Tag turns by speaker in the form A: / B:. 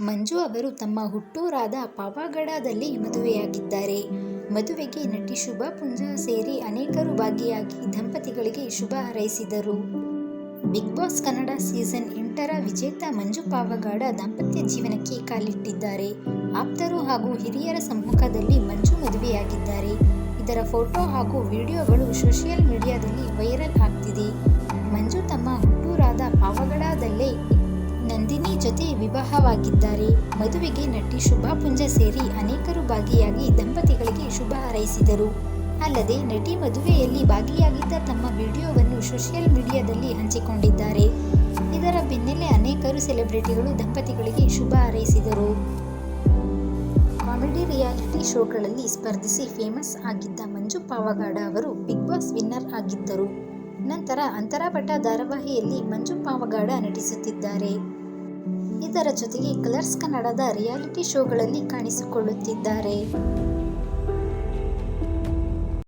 A: ಮಂಜು ಅವರು ತಮ್ಮ ಹುಟ್ಟೂರಾದ ಪಾವಗಡದಲ್ಲಿ ಮದುವೆಯಾಗಿದ್ದಾರೆ. ಮದುವೆಗೆ ನಟಿ ಶುಭಾ ಪುಂಜಾ ಸೇರಿ ಅನೇಕರು ಭಾಗಿಯಾಗಿ ದಂಪತಿಗಳಿಗೆ ಶುಭ ಹಾರೈಸಿದರು. ಬಿಗ್ ಬಾಸ್ ಕನ್ನಡ ಸೀಸನ್ ಎಂಟರ ವಿಜೇತ ಮಂಜು ಪಾವಗಡ ದಾಂಪತ್ಯ ಜೀವನಕ್ಕೆ ಕಾಲಿಟ್ಟಿದ್ದಾರೆ. ಆಪ್ತರು ಹಾಗೂ ಹಿರಿಯರ ಸಮ್ಮುಖದಲ್ಲಿ ಮಂಜು ಮದುವೆಯಾಗಿದ್ದಾರೆ. ಇದರ ಫೋಟೋ ಹಾಗೂ ವಿಡಿಯೋಗಳು ಸೋಷಿಯಲ್ ಮೀಡಿಯಾದಲ್ಲಿ ವೈರಲ್ ಆಗ್ತಿದೆ. ನಂದಿನಿ ಜೊತೆ ವಿವಾಹವಾಗಿದ್ದಾರೆ. ಮದುವೆಗೆ ನಟಿ ಶುಭಾ ಪುಂಜ ಸೇರಿ ಅನೇಕರು ಭಾಗಿಯಾಗಿ ದಂಪತಿಗಳಿಗೆ ಶುಭ ಹಾರೈಸಿದರು. ಅಲ್ಲದೆ ನಟಿ ಮದುವೆಯಲ್ಲಿ ಭಾಗಿಯಾಗಿದ್ದ ತಮ್ಮ ವಿಡಿಯೋವನ್ನು ಸೋಷಿಯಲ್ ಮೀಡಿಯಾದಲ್ಲಿ ಹಂಚಿಕೊಂಡಿದ್ದಾರೆ. ಇದರ ಬೆನ್ನಲ್ಲೇ ಅನೇಕರು ಸೆಲೆಬ್ರಿಟಿಗಳು ದಂಪತಿಗಳಿಗೆ ಶುಭ ಹಾರೈಸಿದರು. ಕಾಮಿಡಿ ರಿಯಾಲಿಟಿ ಶೋಗಳಲ್ಲಿ ಸ್ಪರ್ಧಿಸಿ ಫೇಮಸ್ ಆಗಿದ್ದ ಮಂಜು ಪಾವಗಡ ಅವರು ಬಿಗ್ ಬಾಸ್ ವಿನ್ನರ್ ಆಗಿದ್ದರು. ನಂತರ ಅಂತರಪಟ ಧಾರಾವಾಹಿಯಲ್ಲಿ ಮಂಜು ಪಾವಗಡ ನಟಿಸುತ್ತಿದ್ದಾರೆ. ಇದರ ಜೊತೆಗೆ ಕಲರ್ಸ್ ಕನ್ನಡದ ರಿಯಾಲಿಟಿ ಶೋಗಳಲ್ಲಿ ಕಾಣಿಸಿಕೊಳ್ಳುತ್ತಿದ್ದಾರೆ.